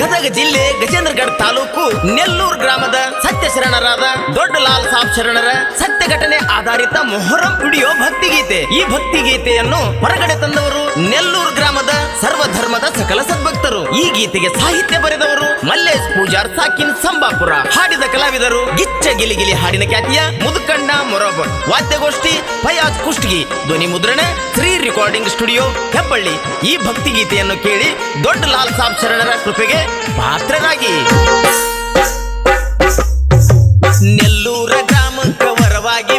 ಗದಗ ಜಿಲ್ಲೆ ಗಜೇಂದ್ರಗಢ ತಾಲೂಕು ನೆಲ್ಲೂರು ಗ್ರಾಮದ ಸತ್ಯ ಶರಣರಾದ ದೊಡ್ಡ ಲಾಲ್ ಸಾಬ್ ಶರಣರ ಸತ್ಯ ಘಟನೆ ಆಧಾರಿತ ಮೊಹರಂ ವಿಡಿಯೋ ಭಕ್ತಿಗೀತೆ. ಈ ಭಕ್ತಿ ಗೀತೆಯನ್ನು ಹೊರಗಡೆ ತಂದವರು ನೆಲ್ಲೂರು ಗ್ರಾಮದ ಸರ್ವಧರ್ಮದ ಸಕಲ ಸದ್ಭಕ್ತರು. ಈ ಗೀತೆಗೆ ಸಾಹಿತ್ಯ ಬರೆದವರು ಮಲ್ಲೇಶ್ ಪೂಜಾರ್ ಸಾಕಿನ್ ಸಂಬಾಪುರ. ಹಾಡಿದ ಕಲಾವಿದರು ಗಿಚ್ಚ ಗಿಲಿಗಿಲಿ ಹಾಡಿನ ಖ್ಯಾತಿಯ ಮುದುಕಣ್ಣ ಮೊರಬ ವಾದ್ಯಗೋಷ್ಠಿ ಫಯಾಜ್ ಕುಷ್ಟಗಿ, ಧ್ವನಿ ಮುದ್ರಣ, ಶ್ರೀ ರೆಕಾರ್ಡಿಂಗ್ ಸ್ಟುಡಿಯೋ, ಹೆಬ್ಬಳ್ಳಿ. ಈ ಭಕ್ತಿ ಗೀತೆಯನ್ನು ಕೇಳಿ ದೊಡ್ಡ ಲಾಲ್ ಸಾಬ್ ಶರಣರ ಕೃಪೆಗೆ ಪಾತ್ರರಾಗಿ ನೆಲ್ಲೂರ ಗ್ರಾಮಕ್ಕೆ ವರವಾಗಿ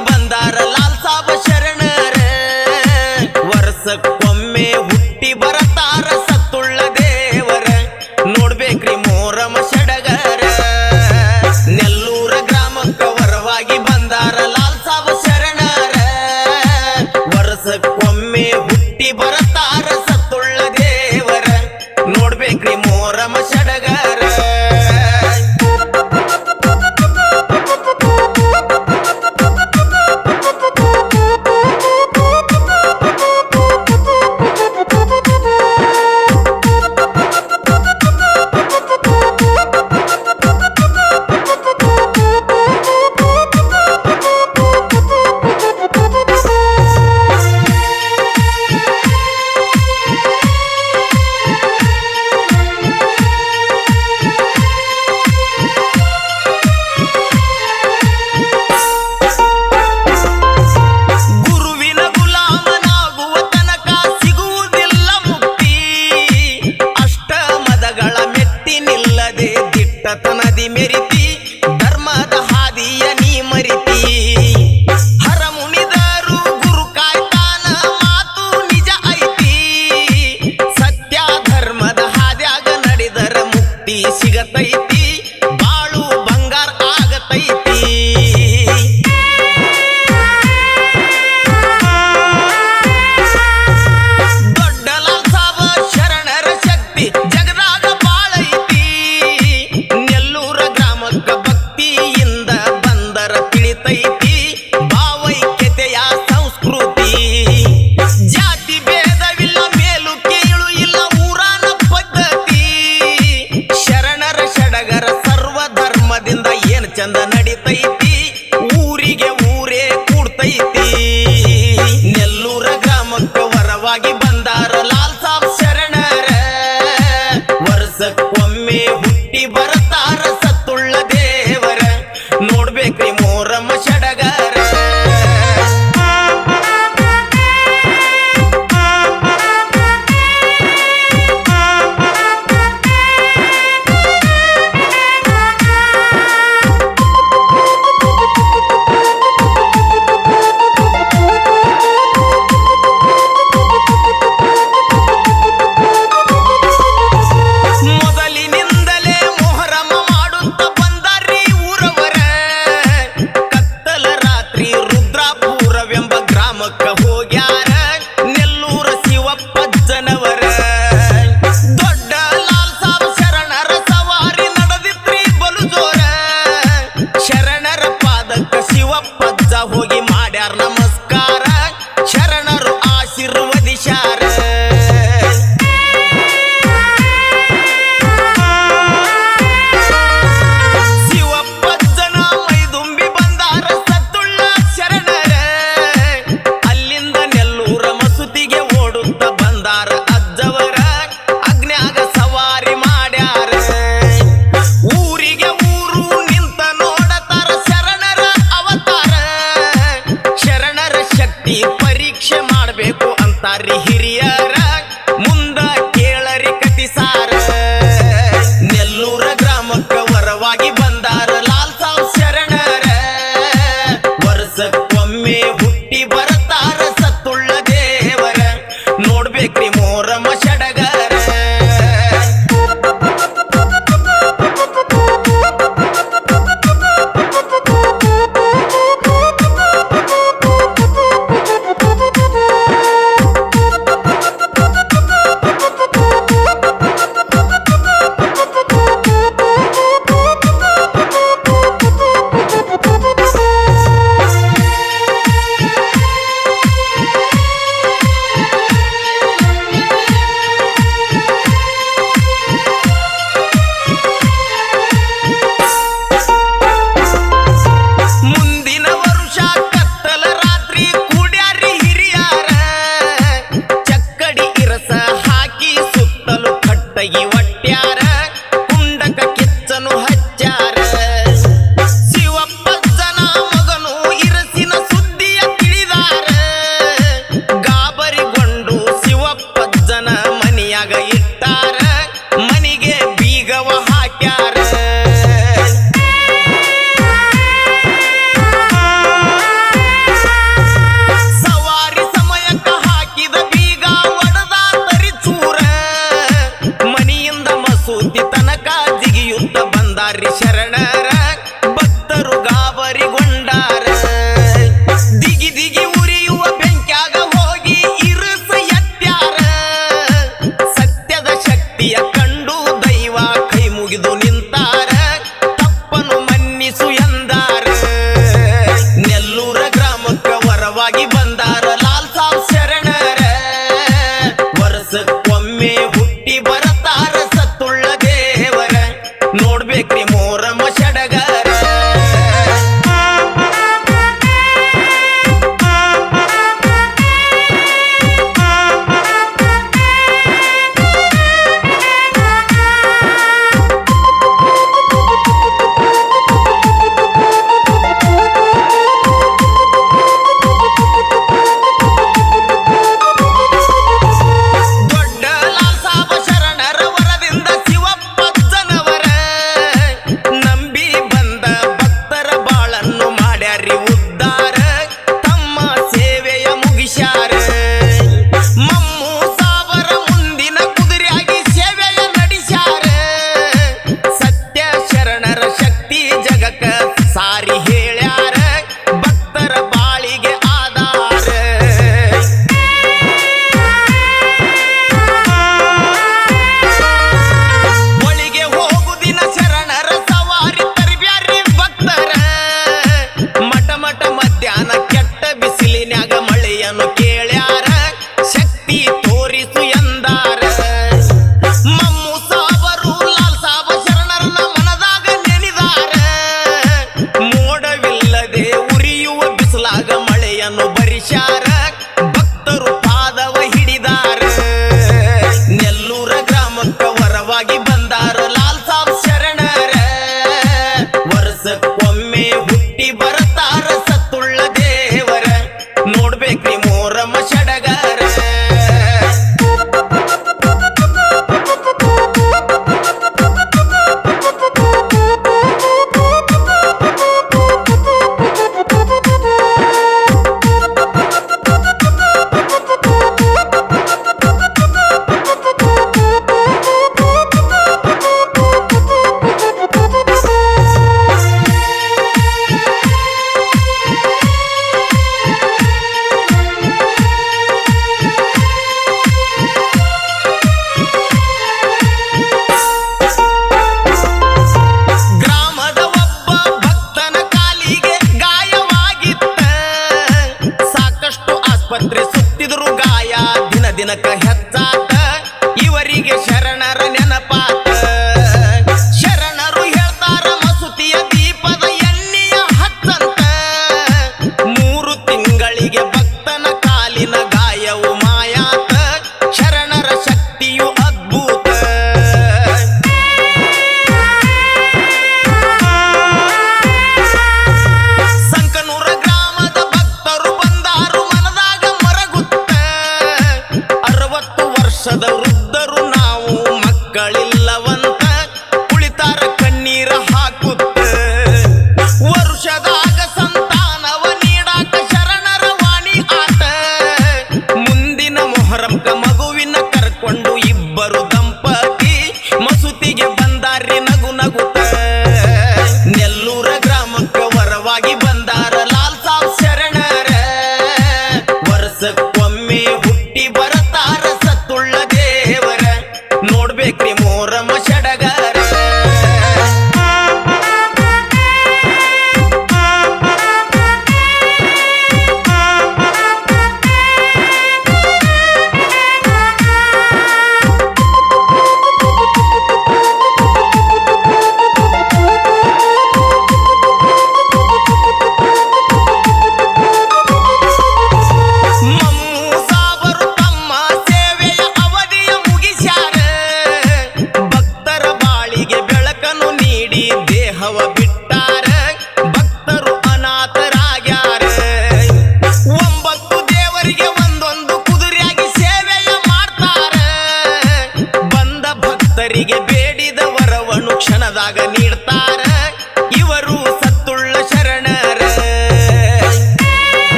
ಹುಟ್ಟಿ ಬರ್ತಾರ ಸತ್ತುಳ್ಳ ದೇವರ. ನೋಡ್ಬೇಕ್ರಿ ಮೋರಮ್ಮ ಷಡಗ agarrar.